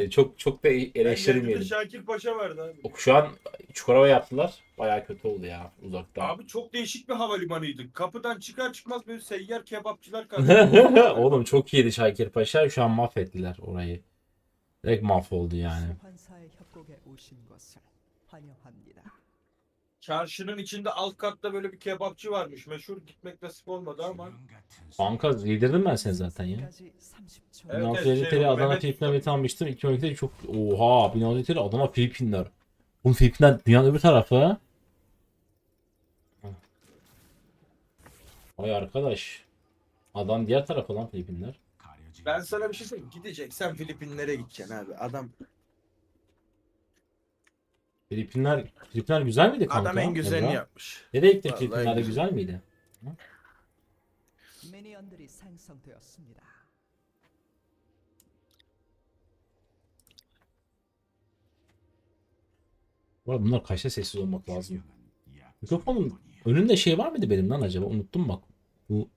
E, Çok çok da geldiğimde eleştirmeyelim. Şakir Paşa vardı abi. Şu an Çukurova yaptılar. Bayağı kötü oldu ya uzakta. Abi çok değişik bir havalimanıydı. Kapıdan çıkar çıkmaz böyle seyyar kebapçılar kaldı. Oğlum çok iyiydi Şakir Paşa. Şu an mahvettiler orayı. Direkt mahvoldu yani. Çarşının içinde alt katta böyle bir kebapçı varmış. Meşhur gitmek nasip olmadı ama. Banka yedirdim ben seni zaten ya. Evet, 1650 şey, TL Adana Filipinler bileti almıştım. 2012'de çok oha 1650 TL Adana Filipinler. Bunun Filipinler dünyanın öbür tarafı. ha. Vay arkadaş. Adam diğer tarafı lan Filipinler. Ben sana bir şey söyleyeyim. Gideceksen Filipinlere gideceksin abi. Adam Filipinler Filipinler güzel miydi kanka? adam en güzelini Emrah? yapmış. Nereye gittin Vallahi Filipinler'de güzel. güzel miydi? 미니언들이 생성되었습니다. Bu arada bunlar kaçta sessiz olmak lazım. Mikrofonun önünde şey var mıydı benim lan acaba? Unuttum bak. Bu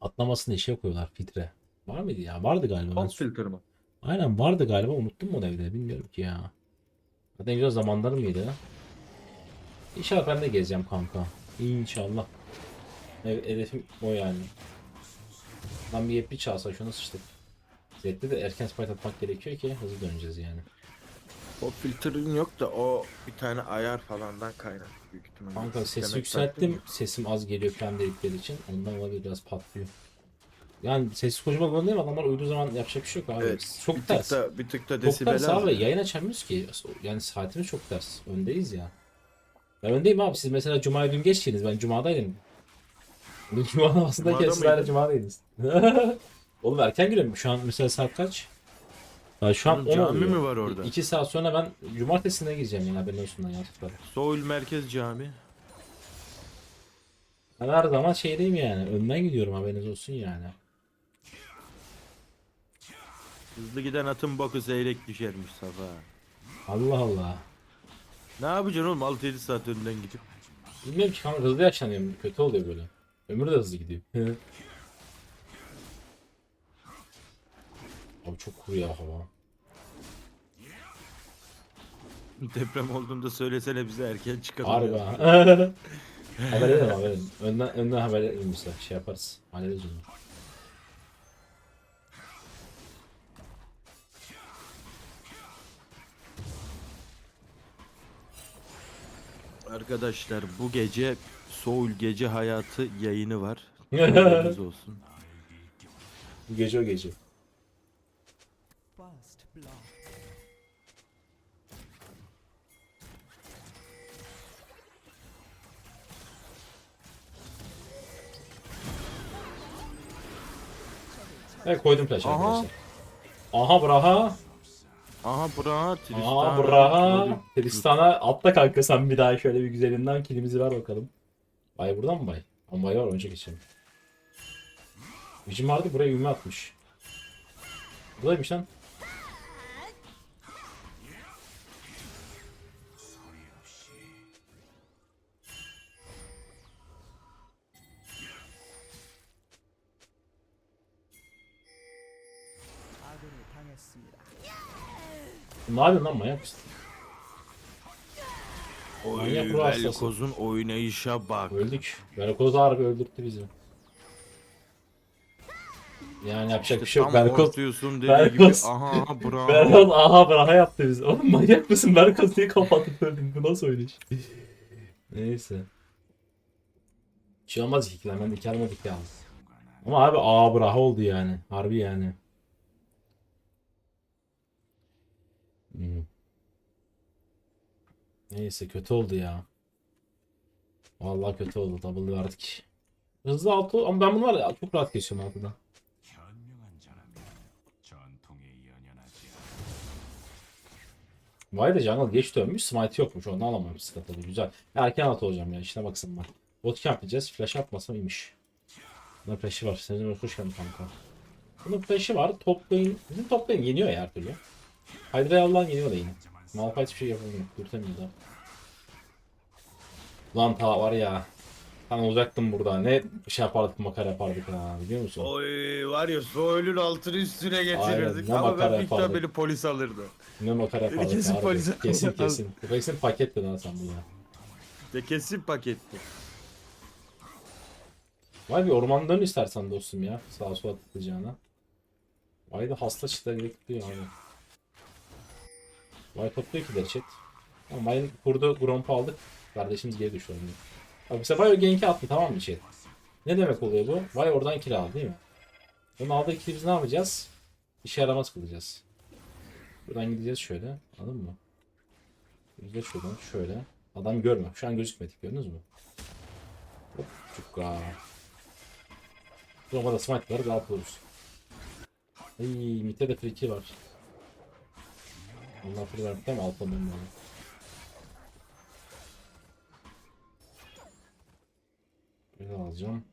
atlamasını işe koyuyorlar filtre. Var mıydı ya? Vardı galiba. Ben... filtre mi? Aynen vardı galiba. Unuttum mu o evde? Bilmiyorum ki ya. Zaten güzel zamanları mıydı? İnşallah ben de gezeceğim kanka. İnşallah. Evet, hedefim o yani. Lan bir yepli çalsa şunu sıçtık. Zed'de de erken spike atmak gerekiyor ki hızlı döneceğiz yani. O filtrenin yok da o bir tane ayar falandan kaynak büyük ihtimalle. Kanka sesi yükselttim. Sesim az geliyor kendi dedikleri için. Ondan olabilir biraz patlıyor. Yani sessiz konuşmak zorundayım adamlar uyuduğu zaman yapacak bir şey yok abi. Evet. Çok Bir tık ters. da, bir tık da Çok desibel ters abi. ya. Yayın açamıyoruz ki. Yani saatimiz çok ters. Öndeyiz ya. Ben öndeyim abi. Siz mesela Cuma'ya dün geçtiniz. Ben Cuma'daydım. Cuma namazındayken Cuma'da siz hala? Cuma'daydınız. Oğlum erken giriyorum. Şu an mesela saat kaç? Ya şu an Oğlum 10 cami oluyor. mi var orada? 2 saat sonra ben cumartesine gireceğim yani haberin olsun lan ya. Soul Merkez Cami. Ben her zaman şeydeyim yani. Önden gidiyorum haberiniz olsun yani. Hızlı giden atın bakı seyrek düşermiş Safa. Allah Allah. Ne yapacaksın oğlum 6-7 saat önden gidip. Bilmiyorum ki kanka hızlı yaşlanıyorum. Kötü oluyor böyle. Ömür de hızlı gidiyor. Abi çok kuru ya hava. Deprem olduğunda söylesene bize erken çıkalım. Harbi ha. haber edelim haber edelim. Önden, önden haber edelim bize. Şey yaparız. Hallederiz onu. Arkadaşlar bu gece Soul Gece Hayatı yayını var. Haberiniz olsun. Bu gece o gece. Evet koydum flash Aha. arkadaşlar. Aha braha. Aha bra Tristan. Aha braha. Tristan'a atla kanka sen bir daha şöyle bir güzelinden kilimizi ver bakalım. Bay buradan mı bay? Ama bay var önce geçelim. Vicim vardı buraya yumi atmış. Buradaymış lan. 아군이 당했습니다. Ne yapıyorsun lan manyak mısın? Oy, Manyak ruh hastası. Velkoz'un oynayışa bak. Öldük. Velkoz harbi öldürttü bizi. Yani yapacak bir şey yok. Tam Velkoz, ortuyorsun dediği gibi. Velkoz- Aha aha bra. Velkoz aha braha yaptı bizi. Oğlum manyak mısın? Velkoz niye kapatıp öldün? Bu nasıl oynayış? Neyse. Bir şey olmaz iki kill. Ben almadık yalnız. Ama abi A braha oldu yani. Harbi yani. Neyse kötü oldu ya. Vallahi kötü oldu. Double verdik. Hızlı altı ama ben bunu var ya çok rahat geçiyorum altıda. Vay da jungle geç dönmüş. Smite yokmuş. Onu alamam sıkıntılı. Güzel. Erken at olacağım ya. İşine baksın ben. Bootcamp yapacağız. Flash atmasam iyiymiş. Bunun flash'i var. Senin hoş geldin kanka. Bunun flash'i var. Toplayın. Bizim toplayın yeniyor ya her türlü. Hydra'ya Allah'ın yeniyor da yine. Malphite hiçbir şey yapamıyor. Dürtemiyor da. Lan ta var ya. Ben olacaktım burada. Ne şey yapardık makara yapardık ha biliyor musun? Oy var ya Soğul'ün altını üstüne getirirdik ne ama ben yapardık. beni polis alırdı. Ne makara yapardık kesin harbi. polise Kesin kesin. Kesin paketti lan sen bunu ya. De kesin paketti. Vay bir orman dön istersen dostum ya. Sağa sola tıklayacağına. Vay da hasta çıtlar bekliyor abi. Vay topluyor ki chat. Ama Vay'ın kurdu Gromp'u aldık. Kardeşimiz geri düşüyor. oyuna. Bak bu sefer o genki attı tamam mı chat? Ne demek oluyor bu? Vay oradan kill aldı değil mi? Onun aldığı kill'i biz ne yapacağız? İşe yaramaz kılacağız. Buradan gideceğiz şöyle. Anladın mı? Gideceğiz şuradan şöyle. Adam görme. Şu an gözükmedik gördünüz mü? Hop çukka. Roma'da smite var rahat oluruz. Ay mitte de free kill var. Allah free verdik ama benim var. Böyle alacağım.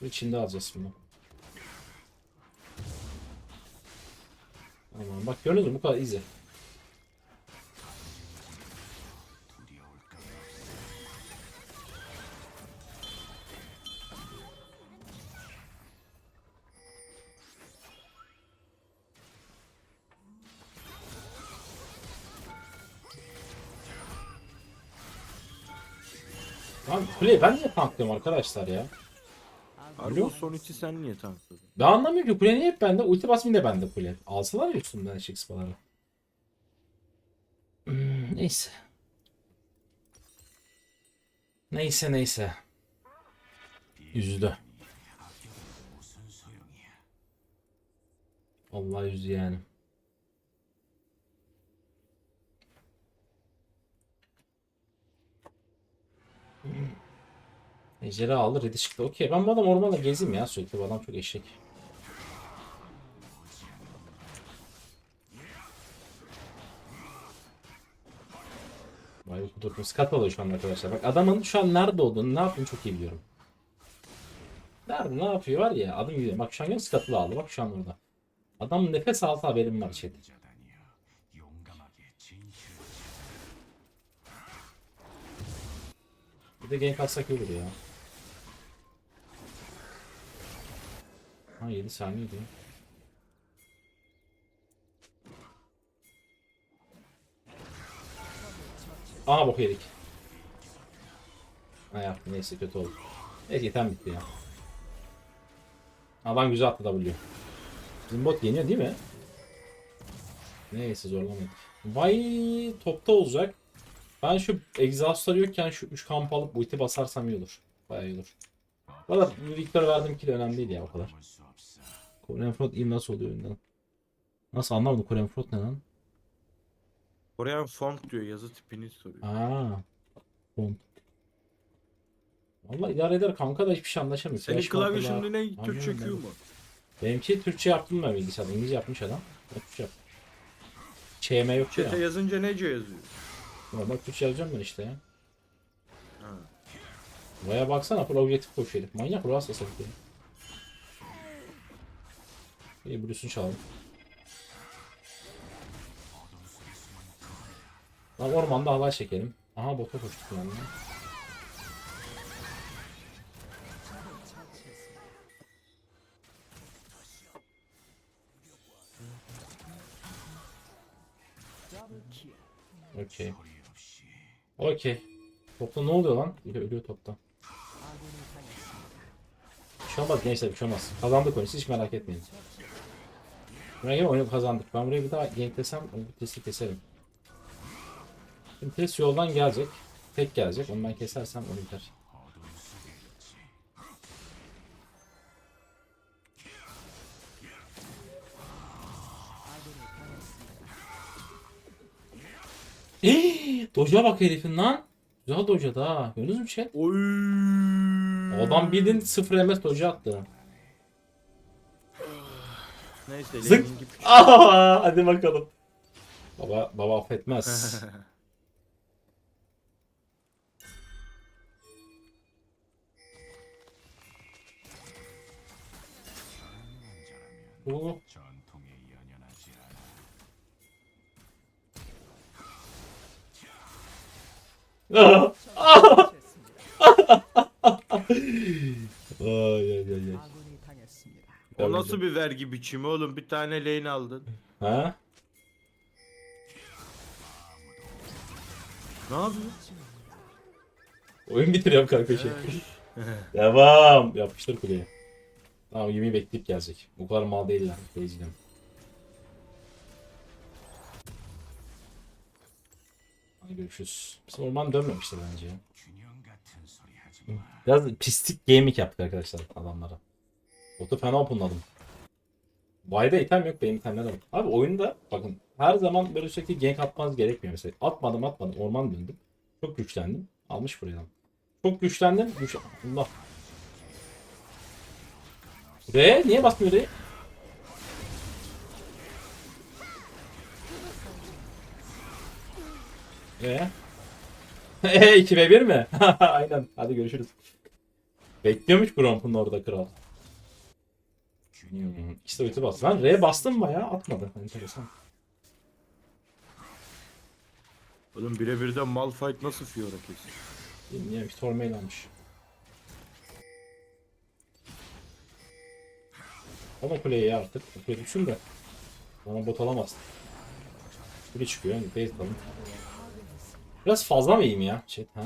Bu içinde alacağız bunu. Tamam bak gördünüz mü bu kadar easy. Lan kuleyi ben niye tanklıyorum arkadaşlar ya? Argo son içi sen niye tanklıyorsun? Ben anlamıyorum ki kule niye hep bende? Ulti basmayı da bende kule. Alsalar ya üstümden eşek Hmm, neyse. Neyse neyse. Yüzdü. Allah yüzü yani. Ejderha aldı, Red'i çıktı. Okey ben bu adam ormanda gezeyim ya sürekli. Bu adam çok eşek. Vay bu kudurtma skat alıyor şu an arkadaşlar. Bak adamın şu an nerede olduğunu ne yaptığını çok iyi biliyorum. Nerede ne yapıyor var ya adım gidiyor. Bak şu an skatlı aldı. Bak şu an orada. Adam nefes alsa haberim var chat. Bir de gank atsak iyi ya. Ha 7 saniye diyor. Aa bok yedik. Ha yaptı neyse kötü oldu. Neyse item bitti ya. Adam güzel attı W. Bizim bot yeniyor değil mi? Neyse zorlamadık. Vay topta olacak. Ben şu egzastları yokken şu 3 kamp alıp ulti basarsam iyi olur. Bayağı iyi olur. Valla Victor verdim ki de önemli değil ya o kadar. Korean Front im nasıl oluyor önden? Nasıl anlamadım Korean Front ne lan? Korean Font diyor yazı tipini soruyor. Aa. Font. Valla idare eder kanka da hiçbir şey anlaşamıyor. Senin Beş klavye mantılar- şimdi ne Türkçe Q Anlıyorum mu? ben. Benimki Türkçe yaptım ben bilgisayarda. İngilizce yapmış adam. Türkçe yapmış. ÇM yok Çete ya. yazınca nece yazıyor? Normal Türkçe yazacağım ben işte ya. Ha. Baya baksana progresif koşu herif. Manyak ruh hastası herif ya. İyi Bruce'un çalalım. Lan ormanda halay çekelim. Aha bota koştuk yani. Okay. Okey. Topla ne oluyor lan? Ölüyor topta. Bir şey olmaz gençler bir şey olmaz. Kazandık oyunu hiç merak etmeyin. Buraya gel oyunu kazandık. Ben buraya bir daha genklesem bu testi keserim. Şimdi test yoldan gelecek. Tek gelecek. Onu ben kesersem o biter. Doja bak herifin lan. Güzel doja da. Gördünüz mü chat? Oy. Adam bildiğin 0 MS doja attı. Neyse Zık. Aa, hadi bakalım. Baba baba affetmez. Bu Ay ay ay ay. 아군이 당했습니다. O nasıl bir vergi biçimi oğlum? Bir tane lane aldın. Ha? Ne yapıyorsun? Oyun bitiriyorum kanka şey. Ee, Devam. Yapıştır kuleye. Tamam yemeği bekleyip gelecek. Bu kadar mal değiller. Teyzeciğim. Hadi görüşürüz. Bizim orman dönmemişti bence. Biraz pislik gaming yaptık arkadaşlar adamlara. Botu fena openladım. Vayda item yok benim itemlerim. Abi oyunda bakın her zaman böyle sürekli gank atmanız gerekmiyor mesela. Atmadım atmadım orman döndüm. Çok güçlendim. Almış buradan. Çok güçlendim. Güç... Allah. Buraya niye basmıyor orayı? E? E 2 ve 1 mi? Aynen. Hadi görüşürüz. Bekliyormuş Gromp'un orada kral. Hmm, de ulti bastı. Lan R bastım bayağı atmadı. Enteresan. Oğlum birebirden Malphite nasıl Fiora kesiyor? Bilmiyorum işte Tormail almış. Ama kuleyi artık. Kuleyi düşün de. Bana bot alamaz. Kule çıkıyor. Base alalım. Biraz fazla mı iyiyim ya? Chat ha?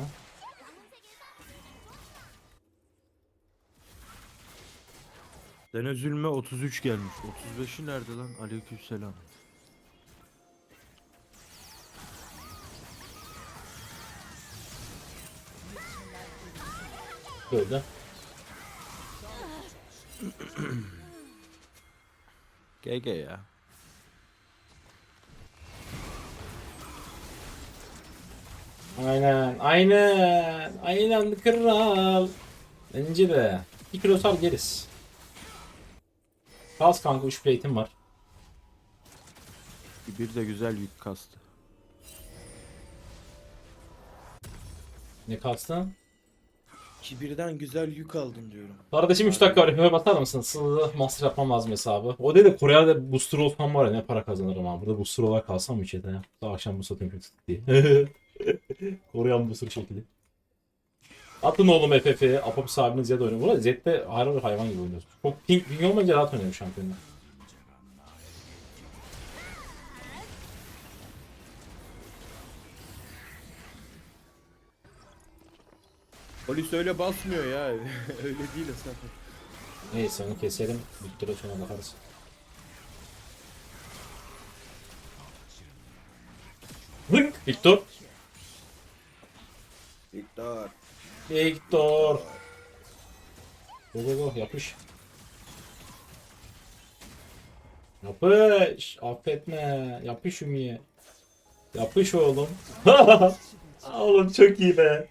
Sen üzülme 33 gelmiş. 35'i nerede lan? Aleykümselam. Böyle. GG ya. Aynen, aynen, aynen kral. Bence de. Bir kilo sar geriz. Kas kanka 3 plate'im var. Bir de güzel yük kastı. Ne kastın? Kibirden güzel yük aldın diyorum. Kardeşim 3 dakika var. Hemen basar mısın? Sığlı master yapmam lazım hesabı. O dedi Kore'de booster olsam var ya ne para kazanırım abi. Burada booster olarak kalsam mı içeride? Daha akşam bu satayım diye. Koreyan booster şekli. Atın oğlum FF'ye. Apop sahibinin Zed oynuyor. Burada Zed'de hayvan bir hayvan gibi oynuyoruz. Çok pink pink olmayınca rahat oynuyorum şampiyonlar. Polis öyle basmıyor ya. öyle değil hesap. Neyse onu keselim. Victor'a sonra bakarız. Hınk! Victor! Victor. Victor! Go go go yapış. Yapış! Affetme. Yapış Ümiye. Yapış oğlum. oğlum çok iyi be.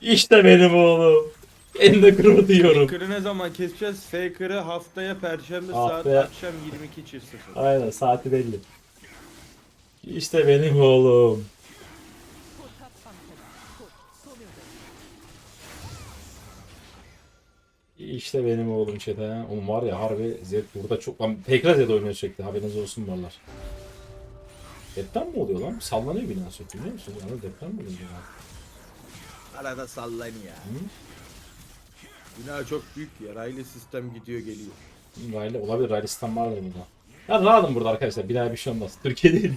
İşte benim oğlum. En de kırmızı diyorum. Faker'ı ne zaman keseceğiz? Faker'ı haftaya perşembe Haftaya- saat akşam 22.00. Aynen saati belli. İşte benim oğlum. İşte benim oğlum çete. Oğlum var ya harbi Zed burada çok... Lan Pekra Zed oynuyor sürekli haberiniz olsun varlar. Deprem mi oluyor lan? Sallanıyor bina sürekli biliyor musun? Yani deprem mi oluyor? ya? Arada sallan ya. Bina çok büyük ya. Raylı sistem gidiyor geliyor. Riley olabilir. Riley sistem vardı burada. Ya rahatım burada arkadaşlar. Bir daha bir şey olmaz. Türkiye değil.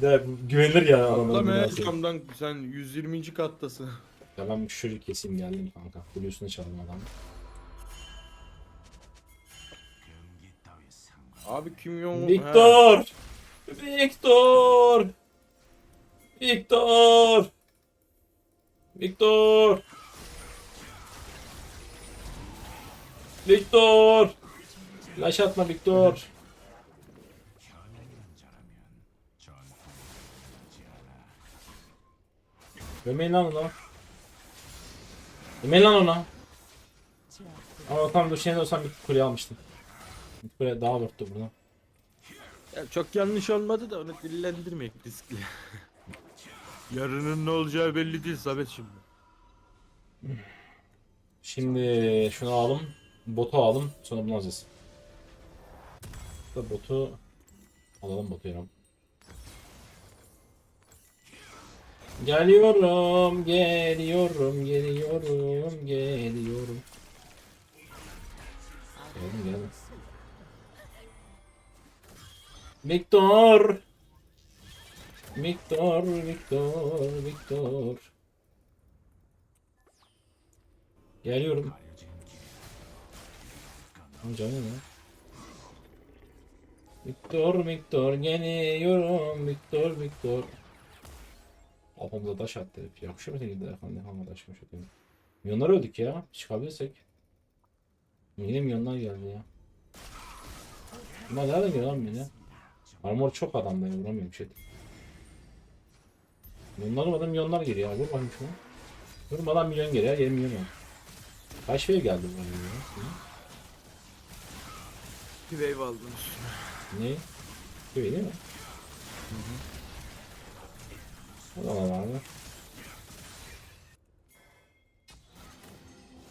Ya güvenilir ya adamlar. Sen 120. kattasın. Ya ben şöyle keseyim geldim kanka. Biliyorsun çaldım adamı. Abi Kim Jong-un... he. Victor! Victor! Victor! Victor! Victor! Flash atma Victor. Gömeyin lan ona. Gömeyin lan 압 Ama tam düşen olsam bir kule almıştım. Bir kule daha vurdu buradan. Ya çok yanlış olmadı da onu dillendirmek riskli. Yarının ne olacağı belli değil Samet şimdi. Şimdi şunu alalım. Botu alalım. Sonra bunu alacağız. Da botu alalım botu yarım. Geliyorum, geliyorum, geliyorum, geliyorum. Geldim geldim. Victor! Victor, Victor, Victor. Geliyorum. Amca ne lan? Victor, Victor, geliyorum, Victor, Victor. Kafamıza taş attı herif. Yakışır mı senin efendim? Kafama taş mı atıyor? Milyonlar öldük ya. Çıkabilirsek. Yine milyonlar geldi ya. Bunlar nereden geliyor lan beni? Armor çok adamda ya. Vuramıyorum şey. Milyonlar mı milyonlar geliyor ya. Vur bakayım şunu. Vurmadan milyon geliyor. 20 milyon oldu. Kaç wave geldi bu arada ya? Bir wave üstüne. Ne? Gibi değil mi? O da var abi.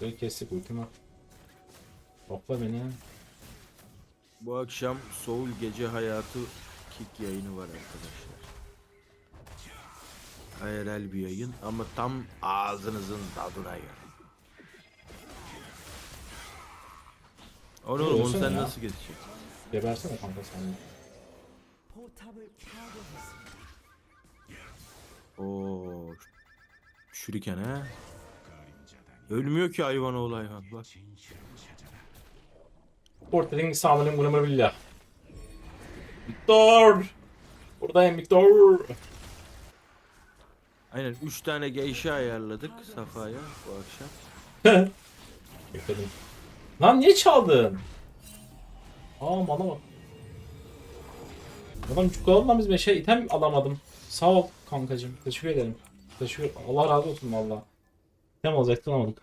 Böyle kestik ultima. Topla beni. Bu akşam Soul Gece Hayatı kick yayını var arkadaşlar. IRL bir yayın ama tam ağzınızın tadına göre. Onu, onu sen ya. nasıl geçeceksin? Gebersene kanka sen. Oo. Şuriken he. Ölmüyor ki hayvan oğlu hayvan. Bak. Portal'in sağlığını bulamabillah. Victor! Buradayım Victor! Aynen 3 tane geisha ayarladık Safa'ya bu akşam. Bekledim. Lan niye çaldın? Aa bana bak. Adam çukur almamış ve şey item alamadım. Sağ ol kankacım. Teşekkür ederim. Teşekkür Allah razı olsun valla. İtem alacaktı alamadık.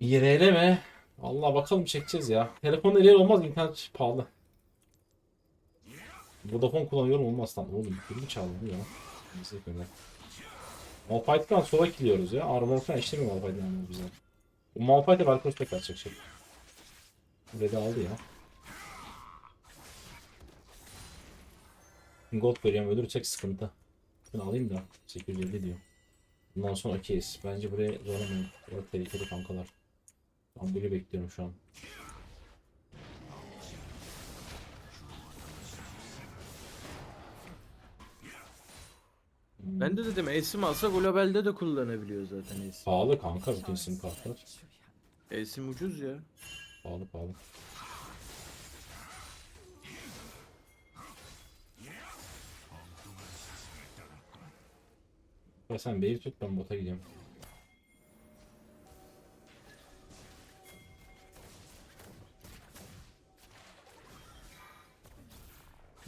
İRL mi? Valla bakalım çekeceğiz ya. Telefon ileri olmaz internet pahalı. Vodafone kullanıyorum olmaz lan. Oğlum kim çaldı bu ya? Neyse gönder. Malphite'dan sola kiliyoruz ya. Armor falan işlemiyor Malphite'den yani bize. Bu Malphite belki tek atacak şey. Red'i aldı ya. Gold veriyorum ölürsek sıkıntı. Ben alayım da 850 diyor. Bundan sonra okeyiz. Bence buraya zorlamayın. Burası tehlikeli kankalar. Ben böyle bekliyorum şu an. Ben de dedim Esim alsa globalde de kullanabiliyor zaten Esim. Pahalı kanka bütün sim kartlar. Esim ucuz ya. Pahalı pahalı. Ya sen B'yi tut ben bota gideyim.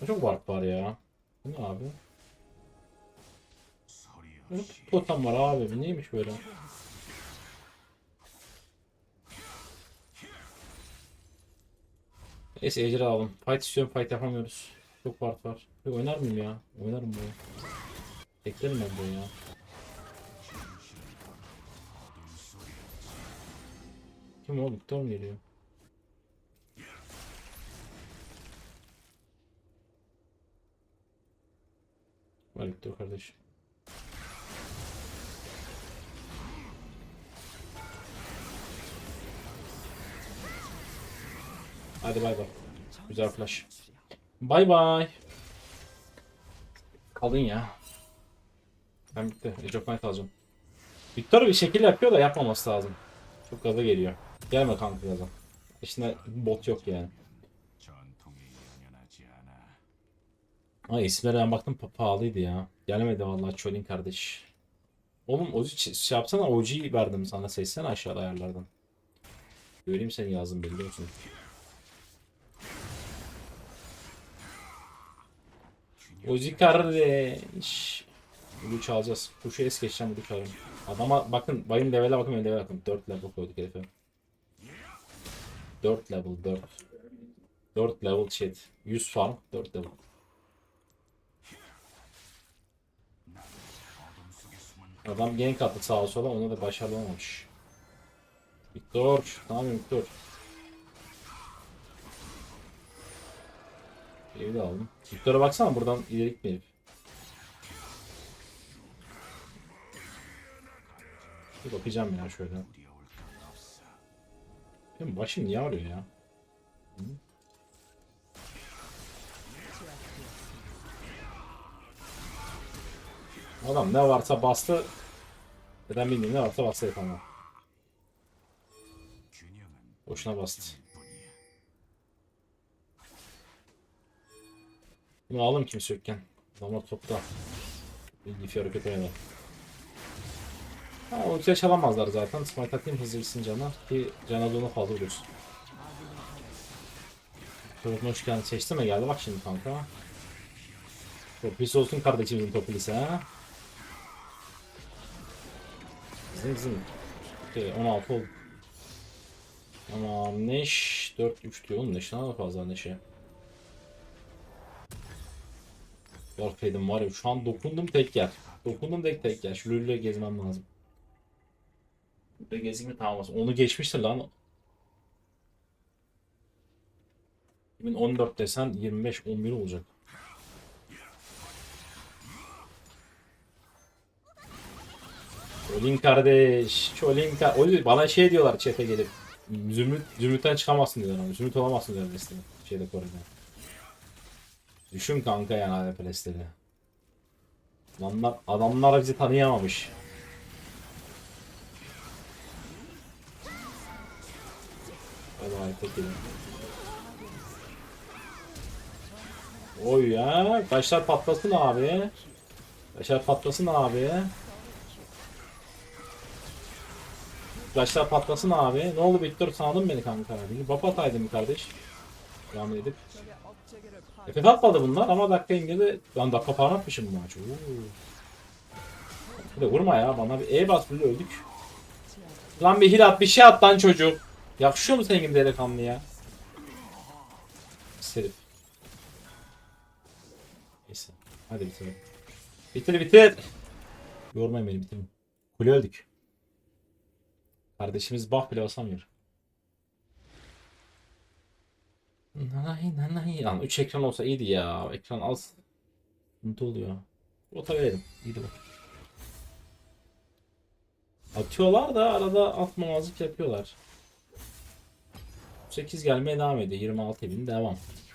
Çok warp var ya. Bu ne abi? Potam var abi. Neymiş böyle? Neyse ejder alalım. Fight istiyorum fight yapamıyoruz. Çok part var. Oynar mıyım ya? Oynarım bunu. Beklerim ben bunu ya. Kim o? Victor mu geliyor? Var Victor kardeşim. Hadi bay bay. Güzel flash. Bay bay. Kalın ya. Ben bitti. Age of Might alacağım. Victor bir şekil yapıyor da yapmaması lazım. Çok gaza geliyor. Gelme kanka gaza. İçinde bot yok yani. Ay isimlere ben baktım pahalıydı ya. Gelemedi vallahi Çolin kardeş. Oğlum Ozi şey yapsana OG'yi verdim sana seçsene aşağıda ayarlardan. Göreyim seni yazdım biliyor musun? Ozi kardeş. Bunu çalacağız. Kuşu es geçeceğim bu karım. Adama bakın bayım levele bakın level bakın. 4 level koyduk herife. 4 level 4. 4 level chat. 100 farm 4 level. Adam gank attı sağa sola ona da başarılı olmamış. Victor. Tamam Victor. Evi de aldım. Victor'a baksana buradan ileri gitmeyip. Bakacağım ya şöyle. Benim başım niye ağrıyor ya? Adam ne varsa bastı. Neden bilmiyorum ne varsa bastı yapamam. Boşuna bastı. Bunu alalım kimse yokken. Damla topta. İlginç hareket oynadı. Ha, ultiye çalamazlar zaten. Smite atayım hızlı gitsin cana. Ki cana donu fazla vuruyorsun. Torun hoş geldin. Seçti mi geldi? Bak şimdi kanka. Toplis olsun kardeşimizin toplis ha. Bizim bizim. Okey, 16 oldu. Tamam Neş 4-3 diyor oğlum Neş ne kadar fazla Neş'e. Görfeydim var ya şu an dokundum tek yer. Dokundum tek tek yer. Şu Lülü'yle gezmem lazım. Lülü'yle gezeyim mi tamam olsun. Onu geçmiştir lan. 2014 desen 25-11 olacak. Çolin kardeş. Çolin kardeş. Bana şey diyorlar chat'e gelip. Zümrüt, zümrütten çıkamazsın diyorlar. ama. Zümrüt olamazsın diyorlar mesela. Şeyde Kore'de. Düşün kanka yani AWP'leri. Adamlar, adamlar bizi tanıyamamış. harika kelime. Oy ya. Taşlar patlasın abi. Taşlar patlasın abi. Taşlar patlasın abi. Ne oldu Victor sandın beni kanka. Baba mı kardeş? Devam edip. Nefes atmadı bunlar ama dakika ingeli. Ben dakika falan atmışım bu maçı. De vurma ya bana bir E bas bile öldük. Lan bir hil at bir şey at lan çocuk. Yakışıyor mu senin gibi delikanlı ya? Pis herif. Neyse. Hadi bitirelim. Bitir bitir. Yormayın beni bitirin. Kule öldük. Kardeşimiz bah bile basamıyor. Nanay nanay. Lan 3 ekran olsa iyiydi ya. Ekran az. Sıkıntı oluyor. Ota verelim. İyiydi bak. Atıyorlar da arada atmamazlık yapıyorlar. 8 gelmeye devam ediyor. 26 bin devam.